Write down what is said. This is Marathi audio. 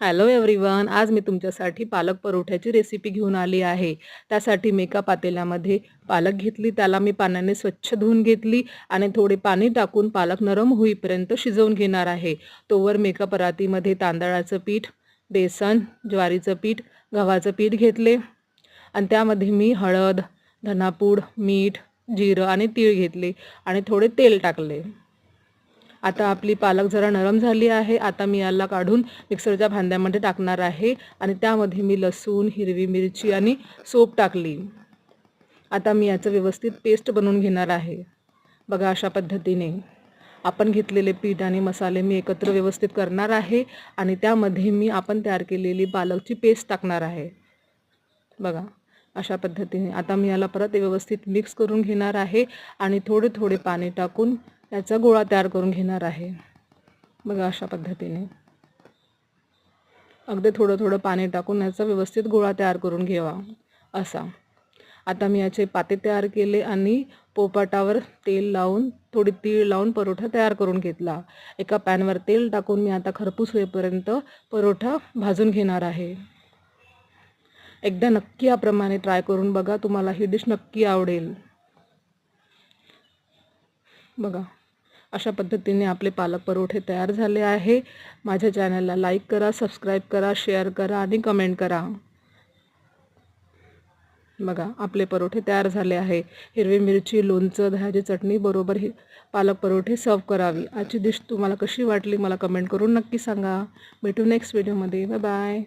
हॅलो एव्हरीवन आज मी तुमच्यासाठी पालक परोठ्याची रेसिपी घेऊन आली आहे. त्यासाठी मी एका पातेल्यामध्ये पालक घेतली त्याला मी पाण्याने स्वच्छ धुवून घेतली आणि थोडे पाणी टाकून पालक नरम होईपर्यंत शिजवून घेणार आहे. तोवर मी एका परातीमध्ये तांदळाचं पीठ बेसन ज्वारीचं पीठ गव्हाचं पीठ घेतले. आणि त्यामध्ये मी हळद धनापूड मीठ जिरं आणि तीळ घेतले आणि थोडे तेल टाकले. आता आपली पालक जरा नरम झाली आहे. आता मी याला काढून मिक्सरच्या भांड्यामध्ये टाकणार आहे. आणि त्यामध्ये मी लसूण हिरवी मिरची आणि सोप टाकली. आता मी याचं व्यवस्थित पेस्ट बनवून घेणार आहे. बघा अशा पद्धतीने. आपण घेतलेले पीठ आणि मसाले मी एकत्र व्यवस्थित करणार आहे. आणि त्यामध्ये मी आपण तयार केलेली पालकची पेस्ट टाकणार आहे. बघा अशा पद्धतीने. आता मी याला परत व्यवस्थित मिक्स करून घेणार आहे. आणि थोडे थोडे पाणी टाकून याचा गोळा तयार करून घेणार आहे. बघा अशा पद्धतीने. अगदी थोडं थोडं पाणी टाकून याचा व्यवस्थित गोळा तयार करून घ्यावा असा. आता मी याचे पाते तयार केले आणि पोपाटावर तेल लावून थोडी तीळ लावून परोठा तयार करून घेतला. एका पॅनवर तेल टाकून मी आता खरपूस होईपर्यंत परोठा भाजून घेणार आहे. एकदा नक्की याप्रमाणे ट्राय करून बघा तुम्हाला ही डिश नक्की आवडेल. बघा. अशा पद्धतीने आपले पालक परोठे तयार झाले आहे. माझ्या चॅनलला लाईक करा सबस्क्राईब करा शेअर करा आणि कमेंट करा. बघा आपले परोठे तयार झाले आहे. हिरवी मिरची लोणचं दह्याची चटणी बरोबर ही पालक परोठे सर्व करावी. आजची डिश तुम्हाला कशी वाटली मला कमेंट करून नक्की सांगा. भेटू नेक्स्ट व्हिडिओमध्ये बाय बाय